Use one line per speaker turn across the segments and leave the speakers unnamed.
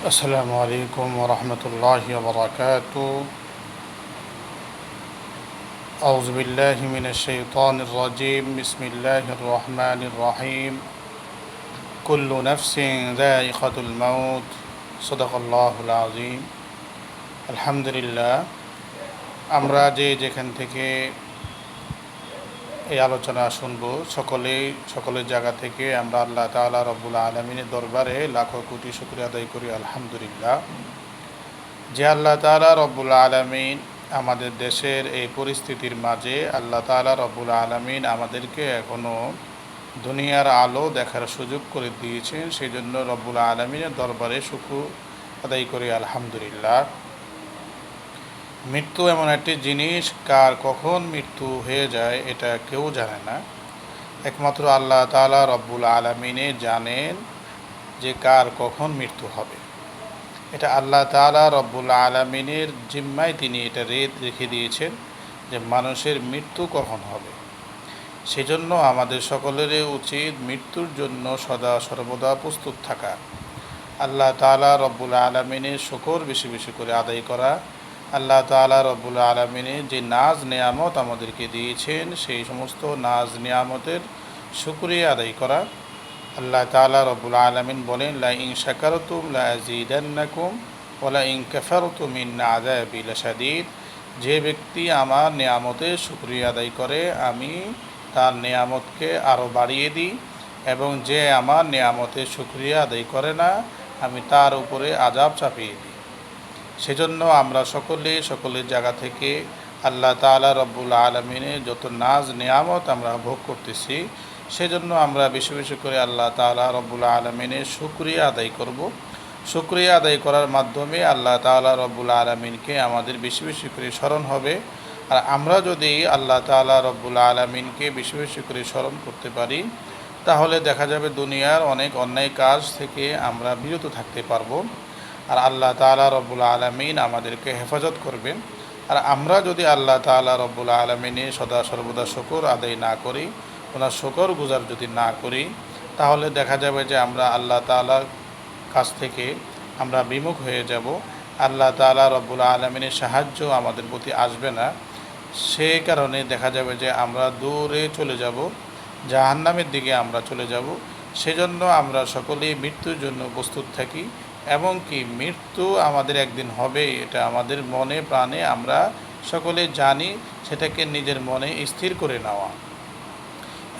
السلام عليكم ورحمة الله وبركاته أعوذ بالله من الشيطان الرجيم بسم الله الرحمن الرحيم كل نفس ذائقة الموت صدق الله العظيم الحمد لله আমরা যে যেখান থেকে এই আলোচনা শুনব। সকলেই, সকলের জায়গা থেকে আমরা আল্লাহ তাআলা রব্বুল আলমিনের দরবারে লাখো কোটি শুক্রিয়া আদায় করি, আলহামদুলিল্লাহ। যে আল্লাহ তাআলা রব্বুল আলমিন আমাদের দেশের এই পরিস্থিতির মাঝে আল্লাহ তাআলা রব্বুল আলমিন আমাদেরকে এখনও দুনিয়ার আলো দেখার সুযোগ করে দিয়েছেন সেই জন্য রব্বুল আলমিনের দরবারে শুক্র আদায় করি, আলহামদুলিল্লাহ। মৃত্যু এমন একটি জিনিস, কার কখন মৃত্যু হয়ে যায় এটা কেউ জানে না। একমাত্র আল্লাহ তালা রব্বুল আলমিনে জানেন যে কার কখন মৃত্যু হবে। এটা আল্লাহ তালা রব্বুল আলমিনের জিম্মায় তিনি এটা রেত রেখে দিয়েছেন যে মানুষের মৃত্যু কখন হবে। সেজন্য আমাদের সকলেরই উচিত মৃত্যুর জন্য সদা সর্বদা প্রস্তুত থাকা। আল্লাহ তালা রব্বুল আলমিনের শকর বেশি বেশি করে আদায় করা আল্লাহ তালা রব্বুল আলমিনের যে নাজ নেয়ামত আমাদেরকে দিয়েছেন, সেই সমস্ত নাজ নেয়ামতের শুক্রিয়া আদায় করা। আল্লাহ তালা রব্বুল আলমিন বলেন লা ইং শাকারতুম লা জিদান্নাকুম ওলা ইং কাফারতুম ইন্না আদাবিল সাদিদ যে ব্যক্তি আমার নেয়ামতের শুক্রিয়া আদায় করে, আমি তার নেয়ামতকে আরও বাড়িয়ে দিই এবং যে আমার নেয়ামতের শুক্রিয়া আদায় করে না, আমি তার উপরে আজাব চাপিয়ে দিই। সেজন্য আমরা সকলে সকলের জায়গা থেকে আল্লাহ তালা রব্বুল আলমিনের যত নাজ, নিয়ামত আমরা ভোগ করতেছি, সেজন্য আমরা বেশি বেশি করে আল্লাহ তালা রব্বুল আলমিনের শুক্রিয়া আদায় করব। শুক্রিয়া আদায় করার মাধ্যমে আল্লাহ তালা রব্বুল আলমিনকে আমাদের বেশি বেশি করে স্মরণ হবে। আর আমরা যদি আল্লাহ তালা রব্বুল আলমিনকে বেশি বেশি করে স্মরণ করতে পারি, তাহলে দেখা যাবে দুনিয়ার অনেক অন্যায় কাজ থেকে আমরা বিরত থাকতে পারব। আর আল্লাহ তালা রব্বুল আলমিন আমাদেরকে হেফাজত করবেন। আর আমরা যদি আল্লাহ তালা রব্বুল আলমিনে সদা সর্বদা শকর আদায় না করি ওনার শকর গুজার যদি না করি, তাহলে দেখা যাবে যে আমরা আল্লাহ তালার কাছ থেকে আমরা বিমুখ হয়ে যাব। আল্লাহ তালা রব্বুল আলমিনের সাহায্য আমাদের প্রতি আসবে না। সে কারণে দেখা যাবে যে আমরা দূরে চলে যাব, জাহান্নামের দিকে আমরা চলে যাব। সেজন্য আমরা সকলেই মৃত্যুর জন্য প্রস্তুত থাকি। এবং কি মৃত্যু আমাদের একদিন হবে, এটা আমাদের মনে প্রাণে আমরা সকলে জানি, সেটাকে নিজের মনে স্থির করে নেওয়া।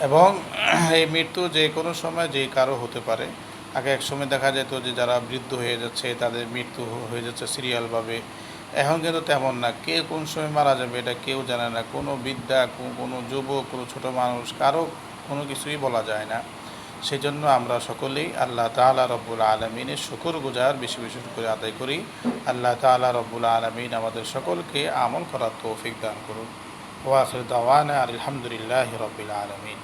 এবং এই মৃত্যু যে কোনো সময় যে কারও হতে পারে। আগে এক সময় দেখা যেত যে যারা বৃদ্ধ হয়ে যাচ্ছে, তাদের মৃত্যু হয়ে যাচ্ছে সিরিয়ালভাবে। এখন কিন্তু তেমন না, কে কোন সময় মারা যাবে এটা কেউ জানে না। কোনো বিদ্যা কোনো যুবক, কোনো ছোটো মানুষ, কারও কোনো কিছুই বলা যায় না। সেজন্য আমরা সকলেই আল্লাহ তালা রব্বুল আলমিনের শুকুর গুজার বেশি বেশি করে আদায় করি। আল্লাহ তালা রব্বুল আলমিন আমাদের সকলকে আমল করার তৌফিক দান করুন। ওয়াসুল দাওয়ানা আলহামদুলিল্লাহ রবিল আলমিন।